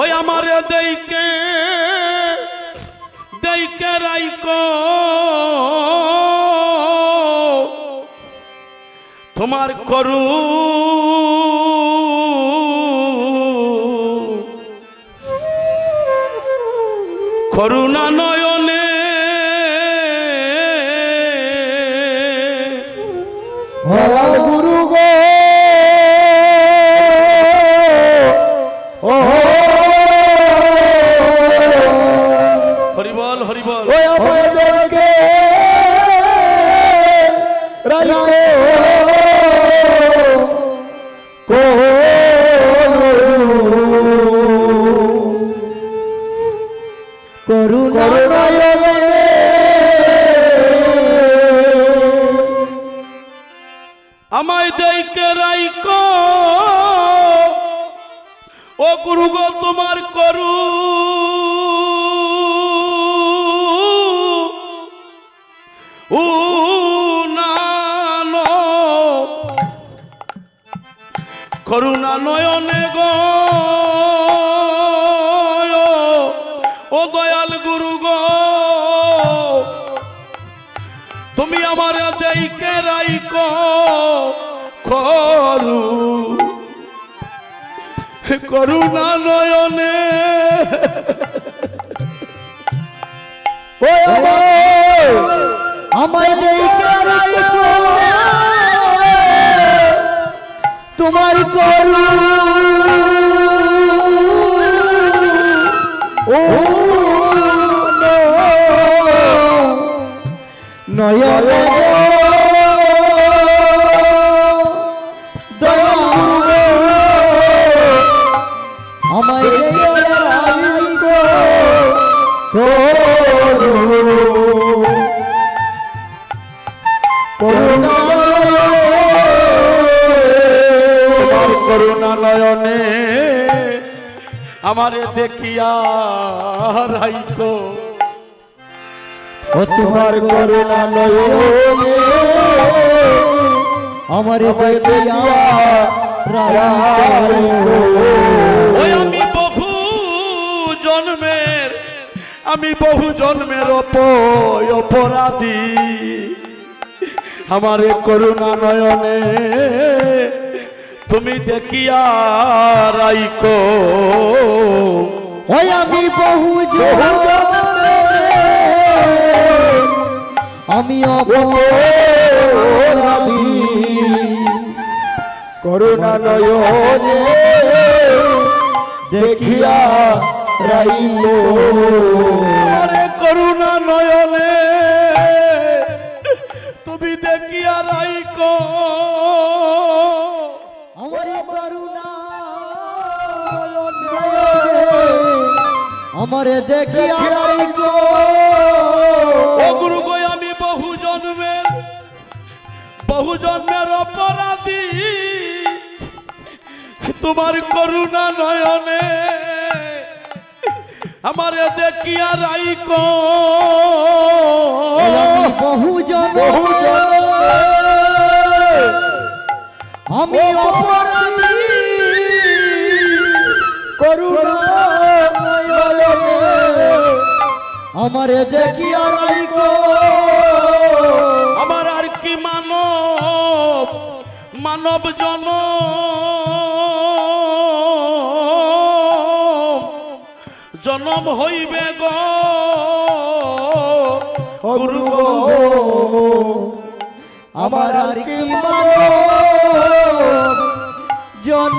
ওই আমার দেইকে দেইকে রাইক। তোমার করু করুণা নয়নে হলাল আমায় দেইকে রাইক ও গুরু গো তোমার করু করুণা নয়নে গো। ও দয়াল গুরু গো। তুমি আমার দেইকে রাইক। করু। করুণা নয়নে। ওই তোমার করু। ও নয়ন আমায় আমারে দেখিয়া রাইক ও তোমার করুণা নয় আমার দেখিয়া ওই আমি বহু জন্মের আমি বহু জন্মের অপরাধী। আমারে করুণা নয়নে তুমি দেখিয়া রাইক ওই আমি বহু আমি অপরাধী। করুণা নয়নে দেখিয়া রাইও করুণা নয়নে তুমি দেখিয়া রাইক আমার ও গুরু গো আমি বহু জন্মের বহু জন্মের অপরাধী। তোমার করুণা নয়নে আমারে দেখিয়া রাইক বহু জন বহু জন আমারে দেখিয়া রাইকো আমার আর কি মানব? মানব জন জনম হইবে গো। গুরু আমার আর কি মানব? জন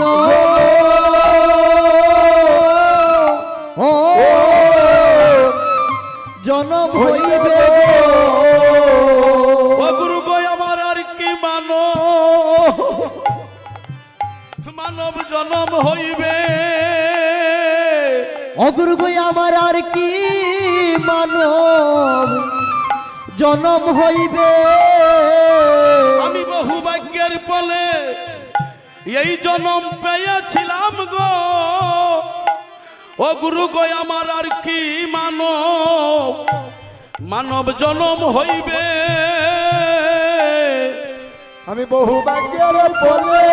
জনম হইবে গুরু গো আমার আর কি মানব মানব জনম হইবে। অগুরুগুই আমার আর কি মানব জনম হইবে। আমি বহু ভাগ্যের ফলে এই জনম পেয়েছিলাম গো। ও গুরু গো আমার আর কি মানব? মানব জনম হইবে। আমি বহু ভাগ্যের বলে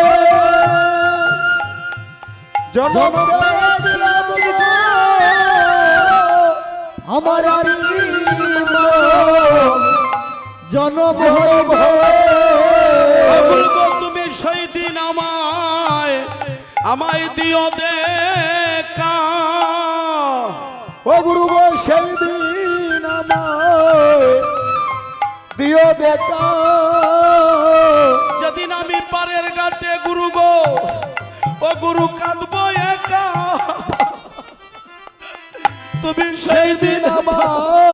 জনম। আমার আর কি জনম হইবে। তুমি সেই দিন আমায় আমায় দিও দেখা। ও গুরু গো সেই দিন আমায় দিও দেখা। যেদিন আমি পারের ঘাটে গুরু গো ও গুরু কাঁদবো একা। তুমি সেই দিন আমার